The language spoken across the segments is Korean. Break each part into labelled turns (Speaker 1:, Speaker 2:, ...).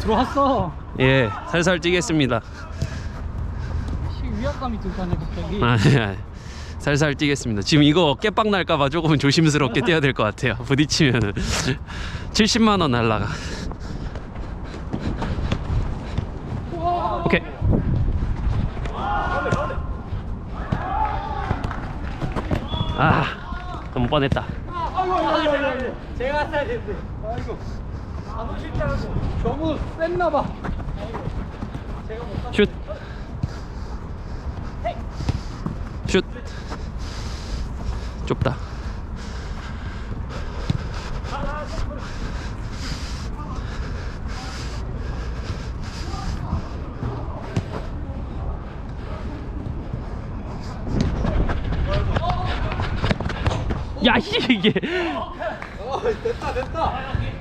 Speaker 1: 아, 들어왔어.
Speaker 2: 예, 살살 뛰겠습니다.
Speaker 1: 씨, 위압감이 들다네 갑자기.
Speaker 2: 아니, 아니. 살살 뛰겠습니다. 지금 이거 깨빵 날까봐 조금은 조심스럽게 뛰어야 될 것 같아요. 부딪히면은 70만 원 날라가. 오케이. 아, 너무 뻔했다.
Speaker 1: 제가 되는데. 아이고. 안 오실 줄 알고. 너무 셌나 봐.
Speaker 2: 슛. 슛. 좁다. 야, 씨, 이게.
Speaker 1: 됐다 됐다.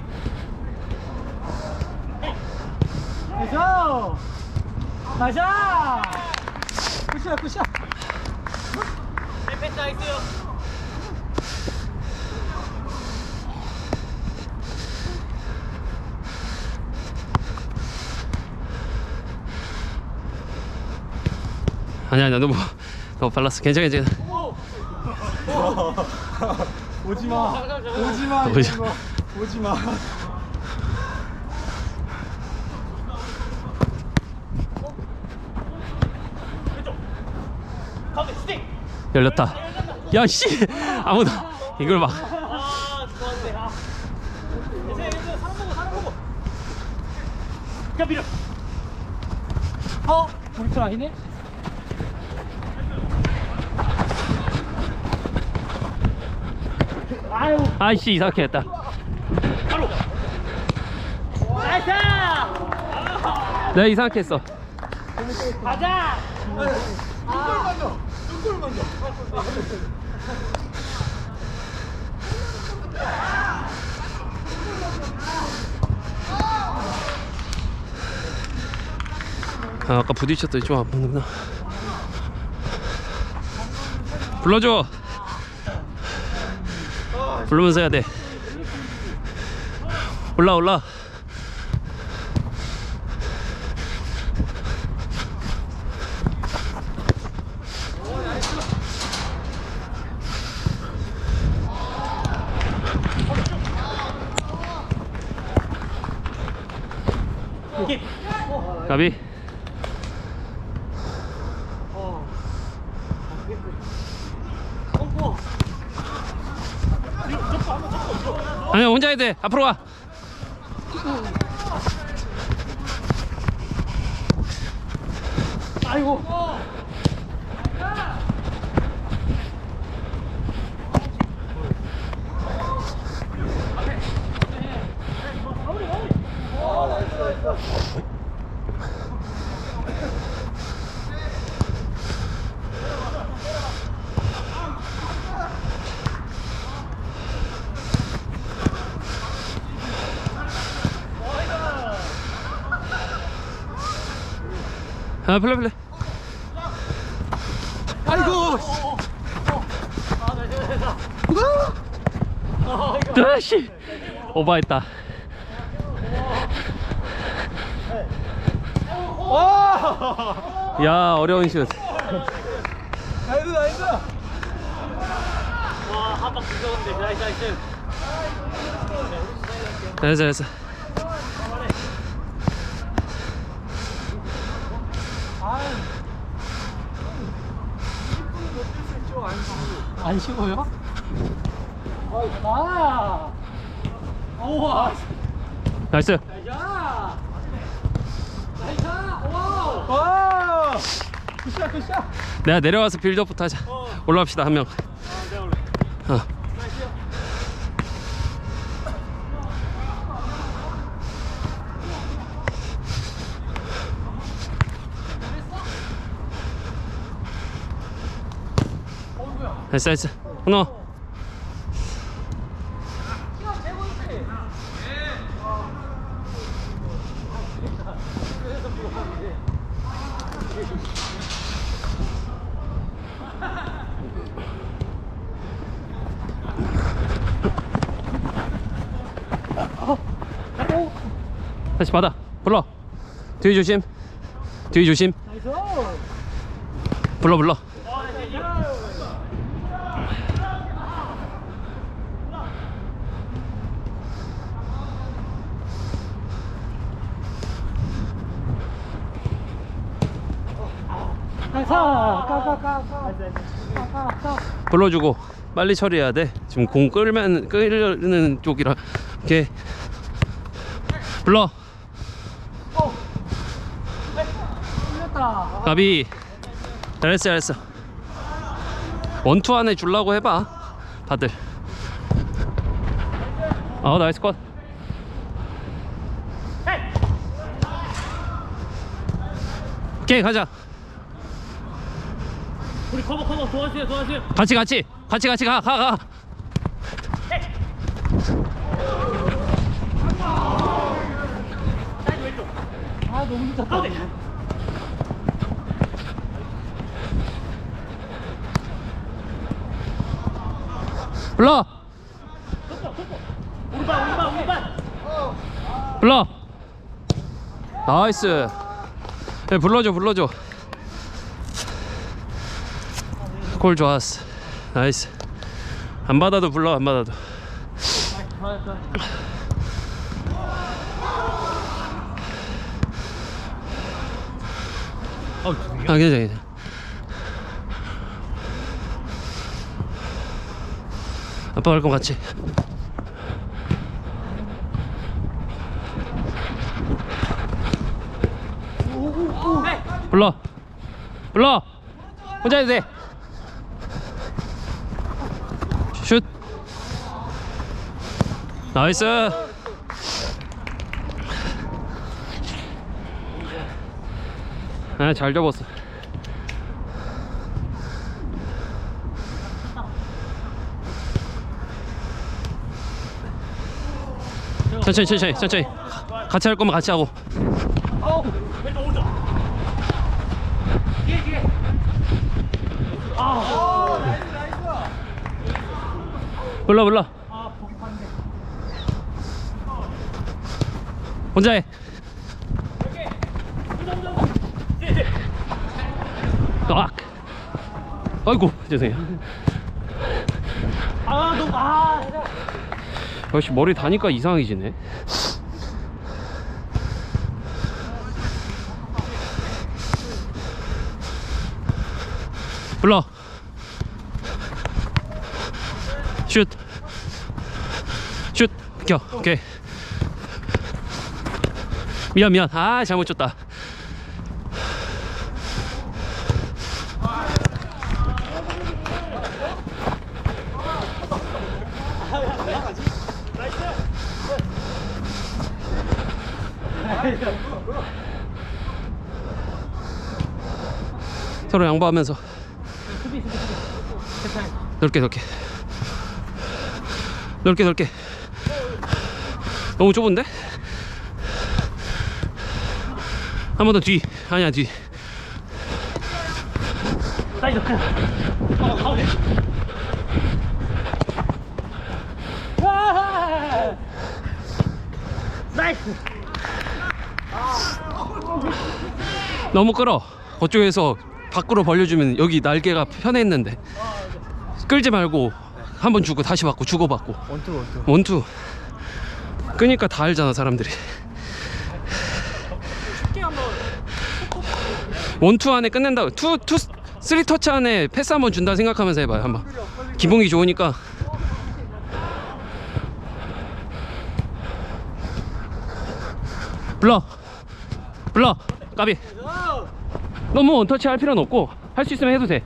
Speaker 1: 가자. 가자. 굿샷 굿샷. 펜 나이스요.
Speaker 2: 아니야, 아니야, 너무, 너무 발랐어. 괜찮아, 괜찮아.
Speaker 1: 오지마. 오지마.
Speaker 2: 오지-
Speaker 1: 이거. 오지마.
Speaker 2: 열렸다. 야, 씨! 아무도, 이걸 막.
Speaker 1: 아. 아. 야 밀어. 어? 우리 편 아니네? 아유.
Speaker 2: 아이씨, 이상하게 했다.
Speaker 1: 나이스!
Speaker 2: 내가 이상하게 했어.
Speaker 1: 가자!
Speaker 2: 아, 아까 부딪혔더니 좀 아팠는구나. 불러줘. 부르면서 해야 돼. 올라 올라. 가비. 아니야 혼자 해야 돼. 앞으로 가.
Speaker 1: 아이고.
Speaker 2: 아 플레 플레.
Speaker 1: 아이고.
Speaker 2: 아씨 오버했다.
Speaker 1: 와!
Speaker 2: 야 어려운 슛.
Speaker 1: 나이스 나이스. 와, 한방 무서운데. 나이스 나이스.
Speaker 2: 됐어 됐어.
Speaker 1: 안 쉬고요? 아! 우와!
Speaker 2: 나이스.
Speaker 1: 나이스! 나이스! 와우! 와! 굿샷 굿샷!
Speaker 2: 내가 내려와서 빌드업부터 하자. 올라갑시다 한 명. 나이스 나이스. 코너 다시 받아. 불러. 뒤에 조심. 뒤에 조심. 불러 불러. 불러주고 빨리 처리해야 돼. 지금 공 끌면 끌는 쪽이라. 이렇게 불러. 가비. 잘했어 잘했어. 원투 안에 주려고 해봐. 다들. 아 나이스 컷. 오케이 가자
Speaker 1: 우리 커버 커버 도와주세요 도와주세요.
Speaker 2: 같이 같이 같이 같이 가 가 가
Speaker 1: 아 너무 늦었다.
Speaker 2: 불러
Speaker 1: 우리 반 우리 반 우리 반.
Speaker 2: 불러 나이스 네, 불러줘 불러줘 콜 좋았어. 나이스. 안 받아도 불러 안 받아도.
Speaker 1: 어,
Speaker 2: 아 괜찮아 괜찮아. 아빠 갈거 같이. 불러. 불러. 혼자 해도 돼 나이스. 아 잘 접었어. 천천히 천천히 천천히. 같이 할 거면 같이 하고.
Speaker 1: 아,
Speaker 2: 불러 불러
Speaker 1: 아 보기 봤는데.
Speaker 2: 혼자 해
Speaker 1: 뒤에.
Speaker 2: 악 아이고 죄송해요
Speaker 1: 아 너무 아.
Speaker 2: 역시 머리 다니까 이상해지네 불러 슛 슛! 겨 오케이 미안 미안 아 잘못 줬다 서로 양보하면서. 넓게 넓게 넓게 넓게 너무 좁은데? 한 번 더 뒤 아니야 뒤
Speaker 1: 사이드 큰. 어 가운데. 와! 나이스.
Speaker 2: 너무 끌어 그쪽에서 밖으로 벌려주면 여기 날개가 편했는데 끌지 말고 한 번 주고 다시 받고 주고 받고
Speaker 1: 원투 원투.
Speaker 2: 원투 끄니까 다 알잖아 사람들이
Speaker 1: 쉽게 한번.
Speaker 2: 원투 안에 끝낸다. 투, 투 쓰리 터치 안에 패스 한번 준다 생각하면서 해봐요 한번. 기분이 좋으니까. 불러 불러 까비. 너무 원터치 할 필요는 없고 할 수 있으면 해도 돼.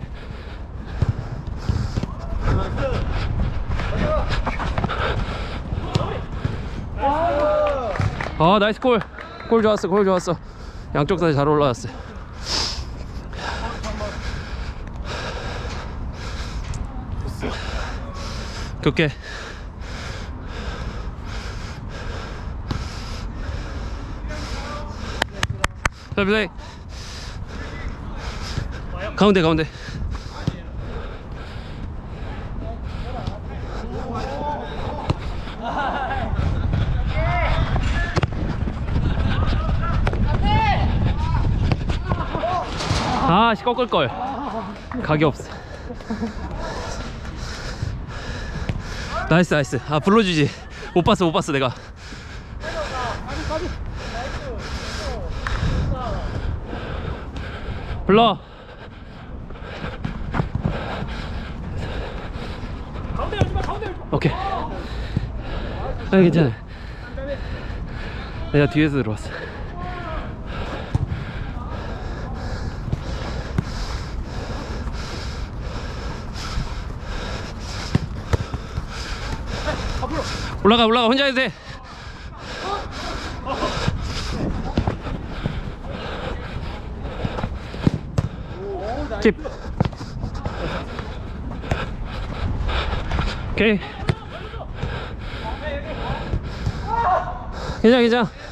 Speaker 2: 아 나이스 골 골 좋았어 골 좋았어. 양쪽 다 잘 올라왔어 있어요. 그렇게. 자 플레이. 가운데 가운데. 아씨 꺾을걸. 각이 없어. 나이스 나이스. 아 불러주지. 못 봤어 못 봤어 내가. 불러. 오케이. 아 괜찮아. 내가 뒤에서 들어왔어 올라가 올라가. 혼자 해도 돼. 킵. 오케이. 괜찮아 괜찮아